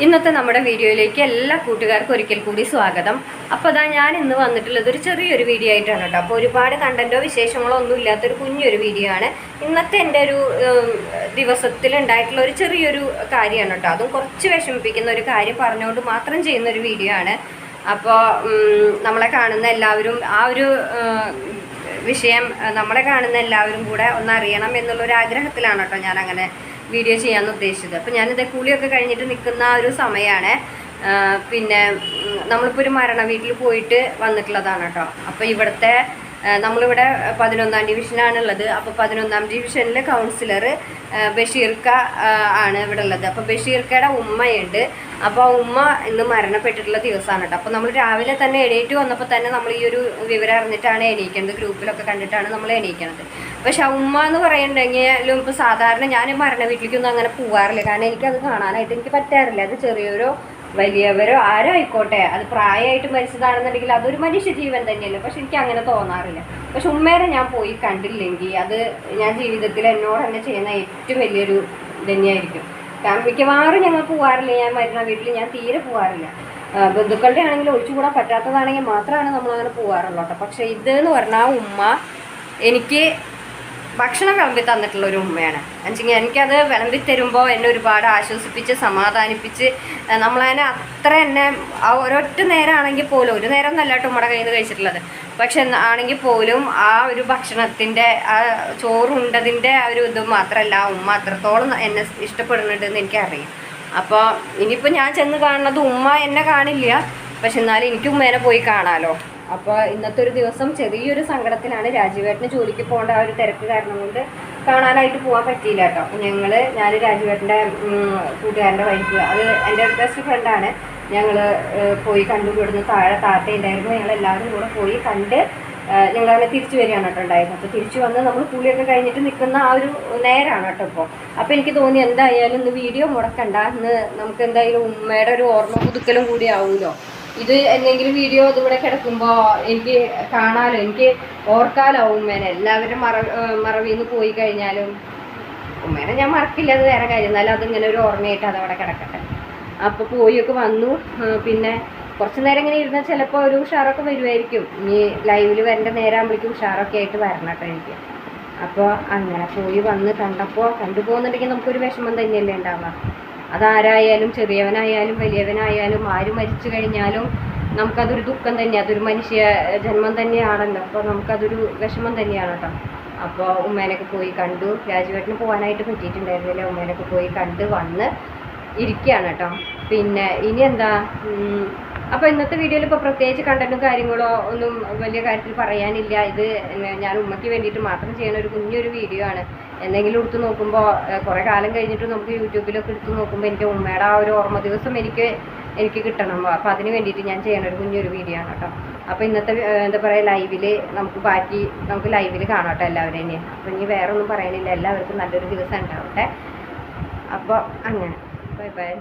ഇന്നത്തെ നമ്മുടെ വീഡിയോയിലേക്ക് എല്ലാ കൂട്ടുകാർക്കും ഒരിക്കൽ കൂടി സ്വാഗതം. അപ്പോൾ അതാ ഞാൻ ഇന്ന് വന്നിട്ടുള്ളത് ഒരു ചെറിയൊരു വീഡിയോ ആയിട്ടാണ് കേട്ടോ. അപ്പോൾ ഒരുപാട് കണ്ടന്റോ വിശേഷങ്ങളോ ഒന്നും ഇല്ലാത്തൊരു കുഞ്ഞൊരു വീഡിയോ ആണ്. ഇന്നത്തെ എന്റെ ഒരു ദിവസത്തിലുണ്ടായിട്ടുള്ള ഒരു ചെറിയൊരു കാര്യമാണ് കേട്ടോ. അതും കുറച്ച് വിഷമിപ്പിക്കുന്ന ഒരു കാര്യം പറഞ്ഞുകൊണ്ട് മാത്രം ചെയ്യുന്ന ഒരു വീഡിയോ ആണ്. അപ്പോൾ നമ്മളെ കാണുന്ന എല്ലാവരും ആ ഒരു വിഷയം നമ്മളെ കാണുന്ന എല്ലാവരും കൂടെ ഒന്ന് അറിയണം എന്നുള്ളൊരു ആഗ്രഹത്തിലാണ് കേട്ടോ ഞാൻ അങ്ങനെ വീഡിയോ ചെയ്യാൻ ഉദ്ദേശിച്ചത്. അപ്പോൾ ഞാനിത് കുളിയൊക്കെ കഴിഞ്ഞിട്ട് നിൽക്കുന്ന ഒരു സമയമാണ് പിന്നെ നമ്മളിപ്പോൾ ഒരു മരണ വീട്ടിൽ പോയിട്ട് വന്നിട്ടുള്ളതാണ് കേട്ടോ. അപ്പോൾ ഇവിടുത്തെ നമ്മളിവിടെ പതിനൊന്നാം ഡിവിഷനാണുള്ളത്. അപ്പോൾ പതിനൊന്നാം ഡിവിഷനിൽ കൗൺസിലർ ബഷീർക്ക ആണ് ഇവിടെ ഉള്ളത് അപ്പോൾ ബഷീർക്കയുടെ ഉമ്മയുണ്ട്. അപ്പോൾ ഉമ്മ ഇന്ന് മരണപ്പെട്ടിട്ടുള്ള ദിവസമാണ് കേട്ടോ. അപ്പോൾ നമ്മൾ രാവിലെ തന്നെ എണീറ്റ് വന്നപ്പോൾ തന്നെ നമ്മൾ ഈ ഒരു വിവരം അറിഞ്ഞിട്ടാണ് എണീക്കുന്നത്. ഗ്രൂപ്പിലൊക്കെ കണ്ടിട്ടാണ് നമ്മൾ എണീക്കുന്നത് പക്ഷെ ഉമ്മ എന്ന് പറയുന്നുണ്ടെങ്കിലും ഇപ്പോൾ സാധാരണ ഞാൻ മരണ വീട്ടിലേക്കൊന്നും അങ്ങനെ പോകാറില്ല കാരണം എനിക്കത് കാണാനായിട്ട് എനിക്ക് പറ്റാറില്ല. അത് ചെറിയൊരു വലിയവരോ ആരോ ആയിക്കോട്ടെ. അത് പ്രായമായിട്ട് മരിച്ചതാണെന്നുണ്ടെങ്കിൽ അതൊരു മനുഷ്യ ജീവൻ തന്നെയല്ലേ. പക്ഷെ എനിക്ക് അങ്ങനെ തോന്നാറില്ല. പക്ഷെ ഉമ്മേരെ ഞാൻ പോയി കണ്ടില്ലെങ്കിൽ അത് ഞാൻ ജീവിതത്തിൽ എന്നോട് തന്നെ ചെയ്യുന്ന ഏറ്റവും വലിയൊരു തന്നെയായിരിക്കും. കാരണം മിക്കവാറും ഞങ്ങൾ പോകാറില്ല ഞാൻ മരുന്ന വീട്ടിൽ ഞാൻ തീരെ പോകാറില്ല ബന്ധുക്കളുടെ ആണെങ്കിൽ ഒഴിച്ചുകൂടാൻ പറ്റാത്തതാണെങ്കിൽ മാത്രമാണ് നമ്മൾ അങ്ങനെ പോകാറുള്ളൂ കേട്ടോ. പക്ഷേ ഇത് എന്ന് പറഞ്ഞാൽ ഉമ്മ എനിക്ക് ഭക്ഷണം വിളമ്പി തന്നിട്ടുള്ള ഒരു ഉമ്മയാണ്. എന്നുവെച്ചെങ്കിൽ എനിക്കത് വിളമ്പി തരുമ്പോൾ എന്നെ ഒരുപാട് ആശ്വസിപ്പിച്ച് സമാധാനിപ്പിച്ച് നമ്മളതിനെ അത്ര എന്നെ ആ ഒരൊറ്റ നേരമാണെങ്കിൽ പോലും ഒരു നേരം നല്ല കേട്ടോ ഉമ്മയുടെ കയ്യിൽ നിന്ന് കഴിച്ചിട്ടുള്ളത്. പക്ഷെ ആണെങ്കിൽ പോലും ആ ഒരു ഭക്ഷണത്തിന്റെ ആ ചോറുണ്ടതിന്റെ ആ ഒരു ഇത് മാത്രമല്ല ഉമ്മ അത്രത്തോളം എന്നെ ഇഷ്ടപ്പെടുന്നുണ്ടെന്ന് എനിക്കറിയാം. അപ്പോൾ ഇനിയിപ്പോൾ ഞാൻ ചെന്ന് കാണുന്നത് ഉമ്മ എന്നെ കാണില്ല. പക്ഷെ എന്നാലും എനിക്ക് ഉമ്മേനെ പോയി കാണാമല്ലോ അപ്പോൾ ഇന്നത്തെ ഒരു ദിവസം ചെറിയൊരു സങ്കടത്തിലാണ് രാജീവേട്ടന് ജോലിക്ക് പോകേണ്ട ആ ഒരു തിരക്ക് കാരണം കൊണ്ട് കാണാനായിട്ട് പോകാൻ പറ്റിയില്ല കേട്ടോ. ഞങ്ങൾ ഞാൻ രാജീവേട്ടന്റെ കൂട്ടുകാരന്റെ വൈഫ് അത് എന്റെ ബെസ്റ്റ് ഫ്രണ്ടാണ് ഞങ്ങൾ പോയി കണ്ടു ഇവിടുന്ന് താഴെ താത്ത ഉണ്ടായിരുന്നു. ഞങ്ങൾ എല്ലാവരും കൂടെ പോയി കണ്ട് ഞങ്ങൾ അങ്ങനെ തിരിച്ചു വരികയാണ് കേട്ടോ ഉണ്ടായിരുന്നത് അപ്പോൾ തിരിച്ചു വന്ന് നമ്മൾ കുളിയൊക്കെ കഴിഞ്ഞിട്ട് നിൽക്കുന്ന ആ ഒരു നേരമാണ് കേട്ടോ ഇപ്പോൾ അപ്പോൾ എനിക്ക് തോന്നി എന്തായാലും ഇന്ന് വീഡിയോ മുടക്കണ്ട. ഇന്ന് നമുക്ക് എന്തായാലും ഉമ്മയുടെ ഒരു ഓർമ്മ പുതുക്കലും കൂടി ആവുമല്ലോ. ഇത് എന്തെങ്കിലും വീഡിയോ ഇതിവിടെ കിടക്കുമ്പോൾ എനിക്ക് കാണാലോ എനിക്ക് ഓർക്കാലോ ഉമ്മേനെ. എല്ലാവരും മറ മറവിന്ന് പോയി കഴിഞ്ഞാലും ഉമ്മേനെ ഞാൻ മറക്കില്ല അത് വേറെ കാര്യം. എന്നാലും അതിങ്ങനെ ഒരു ഓർമ്മയായിട്ട് അതവിടെ കിടക്കട്ടെ. അപ്പോൾ പോയൊക്കെ വന്നു. പിന്നെ കുറച്ച് നേരം ഇങ്ങനെ ഇരുന്നാൽ ചിലപ്പോൾ ഒരു ഉഷാറൊക്കെ വരുമായിരിക്കും ഇനി ലൈവിൽ വരേണ്ട നേരമാകുമ്പോഴേക്കും ഉഷാറൊക്കെ ആയിട്ട് വരണം കേട്ടോ എനിക്ക്. അപ്പോൾ അങ്ങനെ പോയി വന്ന് കണ്ടപ്പോൾ കണ്ടുപോകുന്നുണ്ടെങ്കിൽ നമുക്കൊരു വിഷമം തന്നെയല്ലേ ഉണ്ടാവുക. അതാരായാലും ചെറിയവനായാലും വലിയവനായാലും ആര് മരിച്ചു കഴിഞ്ഞാലും നമുക്കതൊരു ദുഃഖം തന്നെ അതൊരു മനുഷ്യ ജന്മം തന്നെയാണല്ലോ. അപ്പോൾ നമുക്കതൊരു വിഷമം തന്നെയാണ് കേട്ടോ. അപ്പോൾ ഉമ്മേനൊക്കെ പോയി കണ്ടു. രാജുവേട്ടന് പോകാനായിട്ട് പറ്റിയിട്ടുണ്ടായിരുന്നില്ല. ഉമ്മേനൊക്കെ പോയി കണ്ട് വന്ന് ഇരിക്കുകയാണ് കേട്ടോ. പിന്നെ ഇനി എന്താ അപ്പോൾ ഇന്നത്തെ വീഡിയോയിൽ ഇപ്പോൾ പ്രത്യേകിച്ച് കണ്ടന്റും കാര്യങ്ങളോ ഒന്നും വലിയ കാര്യത്തിൽ പറയാനില്ല. ഇത് ഞാൻ ഉമ്മയ്ക്ക് വേണ്ടിയിട്ട് മാത്രം ചെയ്യുന്ന ഒരു കുഞ്ഞൊരു വീഡിയോ ആണ്. എന്തെങ്കിലും എടുത്ത് നോക്കുമ്പോൾ കുറേ കാലം കഴിഞ്ഞിട്ട് നമുക്ക് യൂട്യൂബിലൊക്കെ എടുത്ത് നോക്കുമ്പോൾ എന്റെ ഉമ്മയുടെ ആ ഒരു ഓർമ്മ ദിവസം എനിക്ക് എനിക്ക് കിട്ടണം. അപ്പോൾ അതിന് വേണ്ടിയിട്ട് ഞാൻ ചെയ്യുന്ന ഒരു കുഞ്ഞൊരു വീഡിയോ ആണ് കേട്ടോ. അപ്പോൾ ഇന്നത്തെ എന്താ പറയുക ലൈവിൽ നമുക്ക് ബാക്കി നമുക്ക് ലൈവിൽ കാണാം കേട്ടോ എല്ലാവരെയും അപ്പോൾ ഇനി വേറെ ഒന്നും പറയാനില്ല. എല്ലാവർക്കും നല്ലൊരു ദിവസം ഉണ്ടാവട്ടെ. അപ്പോൾ അങ്ങനെ. Bye bye.